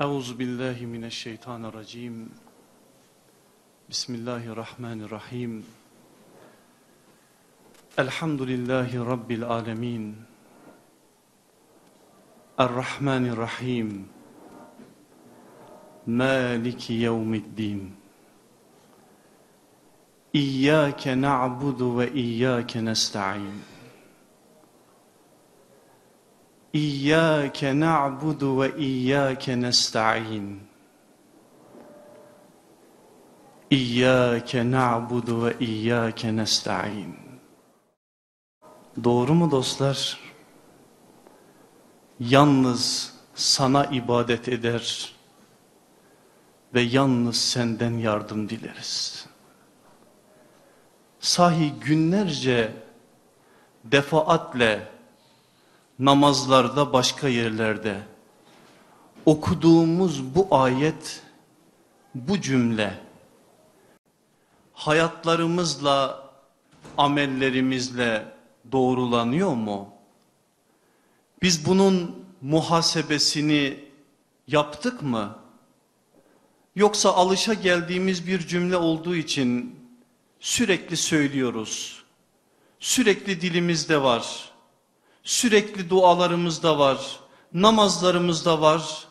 Euzu billahi mineşşeytanirracim. Bismillahirrahmanirrahim. Elhamdülillahi rabbil alamin. Errahmanirrahim. Maliki yevmiddin. İyyâke na'budu ve iyyâke nesta'in. İyyâke na'budu ve iyyâke nesta'in. İyyâke na'budu ve iyyâke nesta'in. Doğru mu dostlar? Yalnız sana ibadet eder ve yalnız senden yardım dileriz. Sahi günlerce defaatle namazlarda başka yerlerde okuduğumuz bu ayet, bu cümle hayatlarımızla, amellerimizle doğrulanıyor mu? Biz bunun muhasebesini yaptık mı? Yoksa alışa geldiğimiz bir cümle olduğu için sürekli söylüyoruz. Sürekli dilimizde var. Sürekli dualarımızda var. Namazlarımızda var.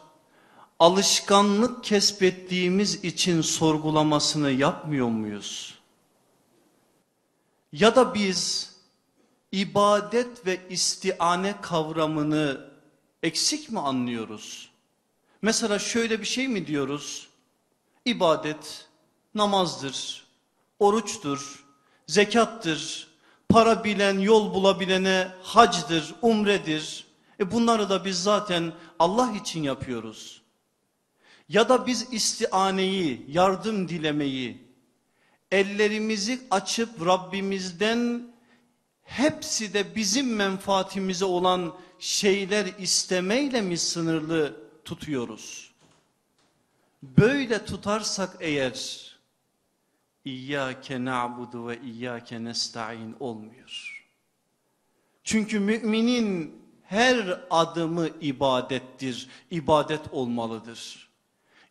Alışkanlık kesbettiğimiz için sorgulamasını yapmıyor muyuz? Ya da biz ibadet ve istiane kavramını eksik mi anlıyoruz? Mesela şöyle bir şey mi diyoruz? İbadet namazdır, oruçtur, zekattır, para bilen yol bulabilene hacdır, umredir. E bunları da biz zaten Allah için yapıyoruz. Ya da biz istianeyi, yardım dilemeyi, ellerimizi açıp Rabbimizden hepsi de bizim menfaatimize olan şeyler istemeyle mi sınırlı tutuyoruz? Böyle tutarsak eğer İyyâke na'budu ve iyyâke nesta'in olmuyor. Çünkü müminin her adımı ibadettir, ibadet olmalıdır.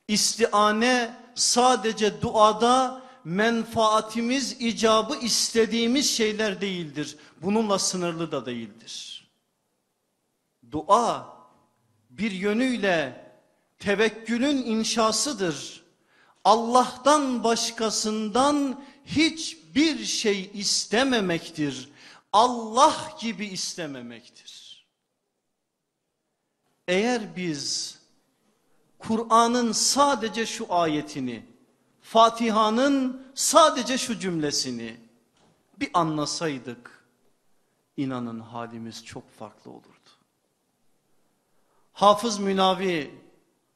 İstiane sadece duada menfaatimiz icabı istediğimiz şeyler değildir. Bununla sınırlı da değildir. Dua bir yönüyle tevekkülün inşasıdır. Allah'tan başkasından hiçbir şey istememektir. Allah gibi istememektir. Eğer biz Kur'an'ın sadece şu ayetini, Fatiha'nın sadece şu cümlesini bir anlasaydık, inanın halimiz çok farklı olurdu. Hafız Münavi,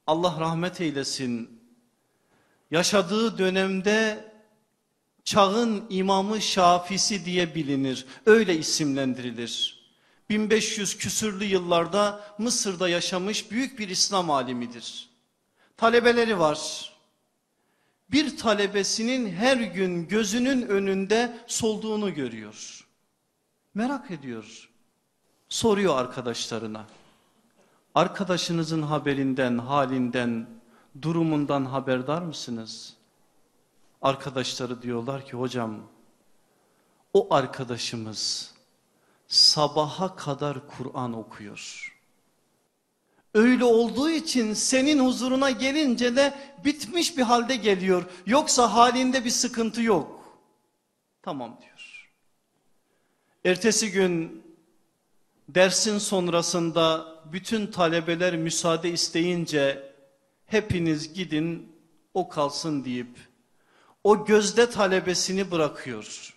Allah rahmet eylesin, yaşadığı dönemde çağın imamı Şafisi diye bilinir. Öyle isimlendirilir. 1500 küsürlü yıllarda Mısır'da yaşamış büyük bir İslam alimidir. Talebeleri var. Bir talebesinin her gün gözünün önünde solduğunu görüyor. Merak ediyor. Soruyor arkadaşlarına. Arkadaşınızın haberinden, halinden, durumundan haberdar mısınız? Arkadaşları diyorlar ki hocam o arkadaşımız sabaha kadar Kur'an okuyor. Öyle olduğu için senin huzuruna gelince de bitmiş bir halde geliyor. Yoksa halinde bir sıkıntı yok. Tamam diyor. Ertesi gün dersin sonrasında bütün talebeler müsaade isteyince hepiniz gidin o kalsın deyip o gözde talebesini bırakıyor.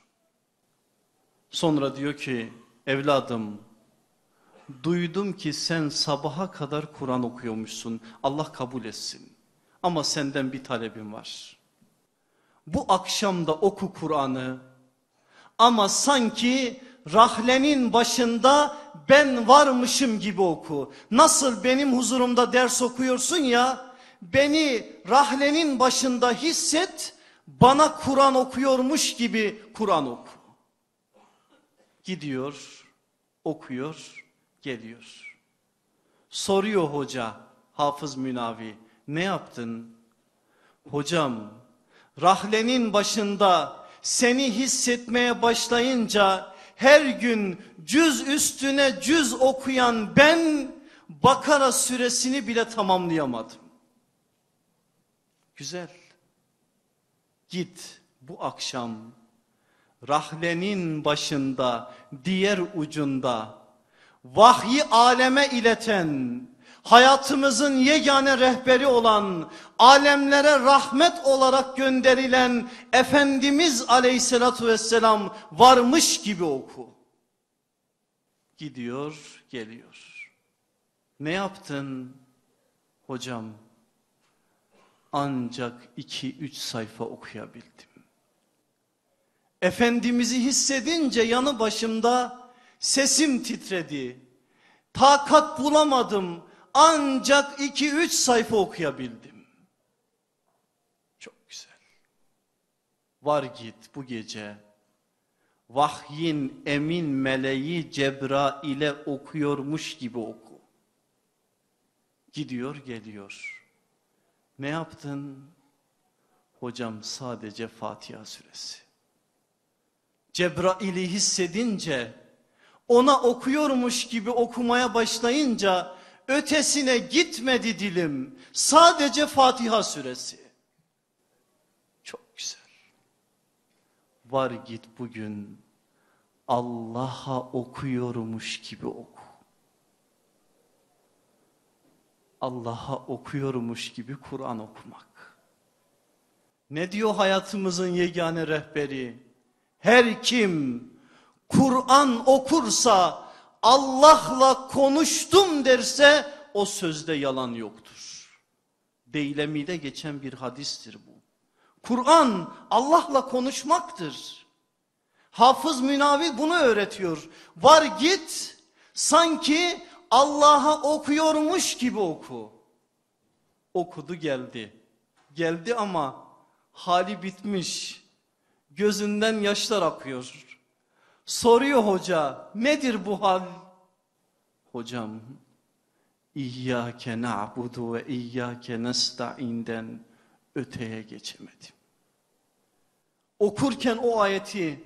Sonra diyor ki evladım duydum ki sen sabaha kadar Kur'an okuyormuşsun Allah kabul etsin ama senden bir talebim var. Bu akşam da oku Kur'an'ı ama sanki rahlenin başında ben varmışım gibi oku. Nasıl benim huzurumda ders okuyorsun ya beni rahlenin başında hisset bana Kur'an okuyormuş gibi Kur'an oku. Gidiyor, okuyor, geliyor. Soruyor hoca Hafız Münavi Ne yaptın? Hocam, rahlenin başında seni hissetmeye başlayınca her gün cüz üstüne cüz okuyan ben Bakara suresini bile tamamlayamadım. Güzel. Git bu akşam rahlenin başında diğer ucunda vahyi aleme ileten hayatımızın yegane rehberi olan alemlere rahmet olarak gönderilen Efendimiz aleyhissalatü vesselam varmış gibi oku. Gidiyor geliyor. Ne yaptın hocam? Ancak iki üç sayfa okuyabildim. Efendimiz'i hissedince yanı başımda sesim titredi. Takat bulamadım ancak iki üç sayfa okuyabildim. Çok güzel. Var git bu gece vahyin emin meleği Cebrail'e okuyormuş gibi oku. Gidiyor geliyor. Ne yaptın? Hocam sadece Fatiha suresi. Cebrail'i hissedince ona okuyormuş gibi okumaya başlayınca ötesine gitmedi dilim. Sadece Fatiha suresi. Çok güzel. Var git bugün Allah'a okuyormuş gibi oku. Allah'a okuyormuş gibi Kur'an okumak. Ne diyor hayatımızın yegane rehberi? Her kim Kur'an okursa Allah'la konuştum derse o sözde yalan yoktur. Deylemi'de geçen bir hadistir bu. Kur'an Allah'la konuşmaktır. Hafız Münavi bunu öğretiyor. Var git sanki Allah'a okuyormuş gibi oku. Okudu geldi. Geldi ama hali bitmiş. Gözünden yaşlar akıyor. Soruyor hoca nedir bu hal? Hocam İyyâke na'budu ve iyyâke nesta'inden öteye geçemedim. Okurken o ayeti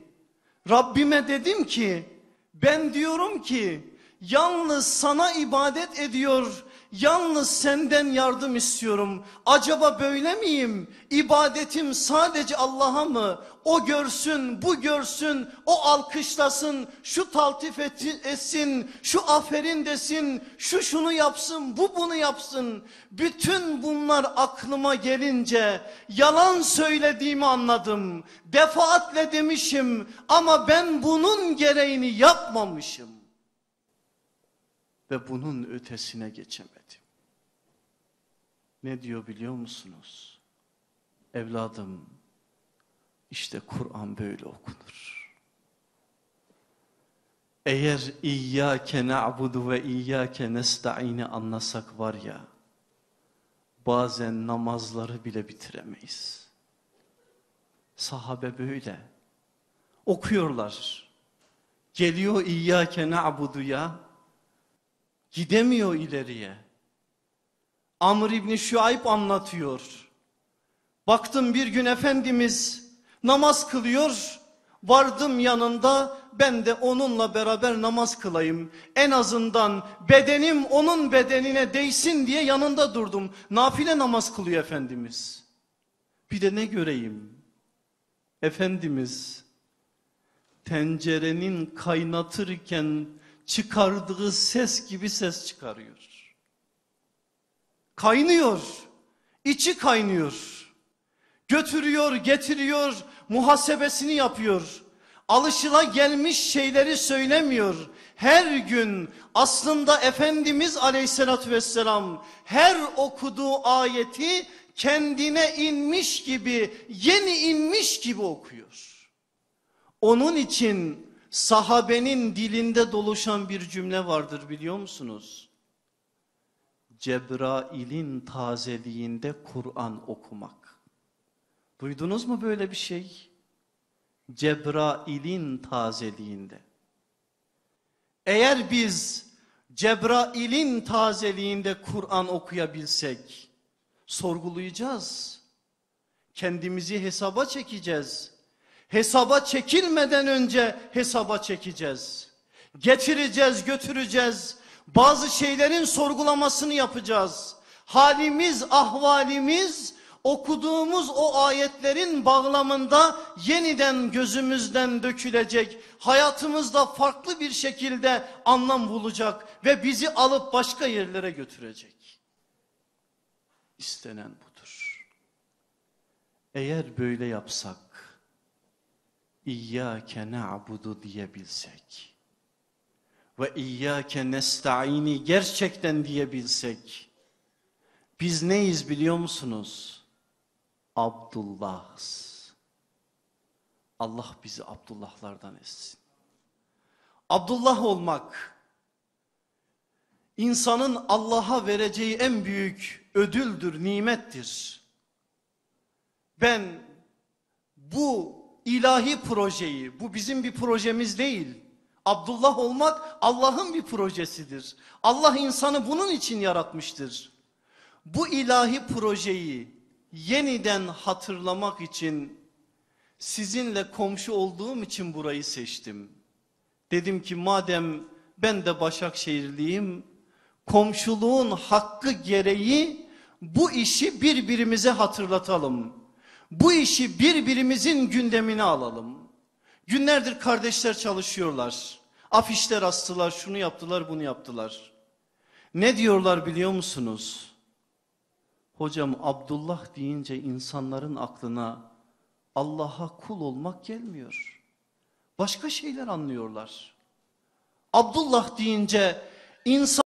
Rabbime dedim ki ben diyorum ki yalnız sana ibadet ediyor Yalnız senden yardım istiyorum. Acaba böyle miyim? İbadetim sadece Allah'a mı? O görsün, bu görsün, o alkışlasın, şu taltif etsin, şu aferin desin, şu şunu yapsın, bu bunu yapsın. Bütün bunlar aklıma gelince yalan söylediğimi anladım. Defaatle demişim ama ben bunun gereğini yapmamışım ve bunun ötesine geçemedim. Ne diyor biliyor musunuz? Evladım işte Kur'an böyle okunur. Eğer İyyâke na'budu ve İyyâke nesta'ini anlasak var ya, bazen namazları bile bitiremeyiz. Sahabe böyle. Okuyorlar. Geliyor İyyâke na'buduya, Gidemiyor ileriye. Amr İbni Şuayb anlatıyor. Baktım bir gün Efendimiz namaz kılıyor. Vardım yanında ben de onunla beraber namaz kılayım. En azından bedenim onun bedenine değsin diye yanında durdum. Nafile namaz kılıyor Efendimiz. Bir de ne göreyim? Efendimiz tencerenin kaynatırken çıkardığı ses gibi ses çıkarıyor. Kaynıyor, içi kaynıyor. Götürüyor, getiriyor, muhasebesini yapıyor. Alışıla gelmiş şeyleri söylemiyor. Her gün aslında Efendimiz aleyhissalatü vesselam her okuduğu ayeti kendine inmiş gibi, yeni inmiş gibi okuyor. Onun için sahabenin dilinde doluşan bir cümle vardır biliyor musunuz? Cebrail'in tazeliğinde Kur'an okumak. Duydunuz mu böyle bir şey? Cebrail'in tazeliğinde. Eğer biz Cebrail'in tazeliğinde Kur'an okuyabilsek, Sorgulayacağız. Kendimizi hesaba çekeceğiz. Hesaba çekilmeden önce hesaba çekeceğiz. Getireceğiz, götüreceğiz. Bazı şeylerin sorgulamasını yapacağız. Halimiz, ahvalimiz okuduğumuz o ayetlerin bağlamında yeniden gözümüzden dökülecek. Hayatımızda farklı bir şekilde anlam bulacak ve bizi alıp başka yerlere götürecek. İstenen budur. Eğer böyle yapsak, İyyâke na'budu diyebilsek ve İyyâke nesta'ini gerçekten diyebilsek, biz neyiz biliyor musunuz? Abdullah'ız. Allah bizi Abdullahlardan etsin. Abdullah olmak, insanın Allah'a vereceği en büyük ödüldür, nimettir. Ben bu ilahi projeyi, bu bizim bir projemiz değil. Abdullah olmak Allah'ın bir projesidir. Allah insanı bunun için yaratmıştır. Bu ilahi projeyi yeniden hatırlamak için sizinle komşu olduğum için burayı seçtim. Dedim ki madem ben de Başakşehirliyim, komşuluğun hakkı gereği bu işi birbirimize hatırlatalım. Bu işi birbirimizin gündemine alalım. Günlerdir kardeşler çalışıyorlar. Afişler astılar, şunu yaptılar, bunu yaptılar. Ne diyorlar biliyor musunuz? Hocam Abdullah deyince insanların aklına Allah'a kul olmak gelmiyor. Başka şeyler anlıyorlar. Abdullah deyince insan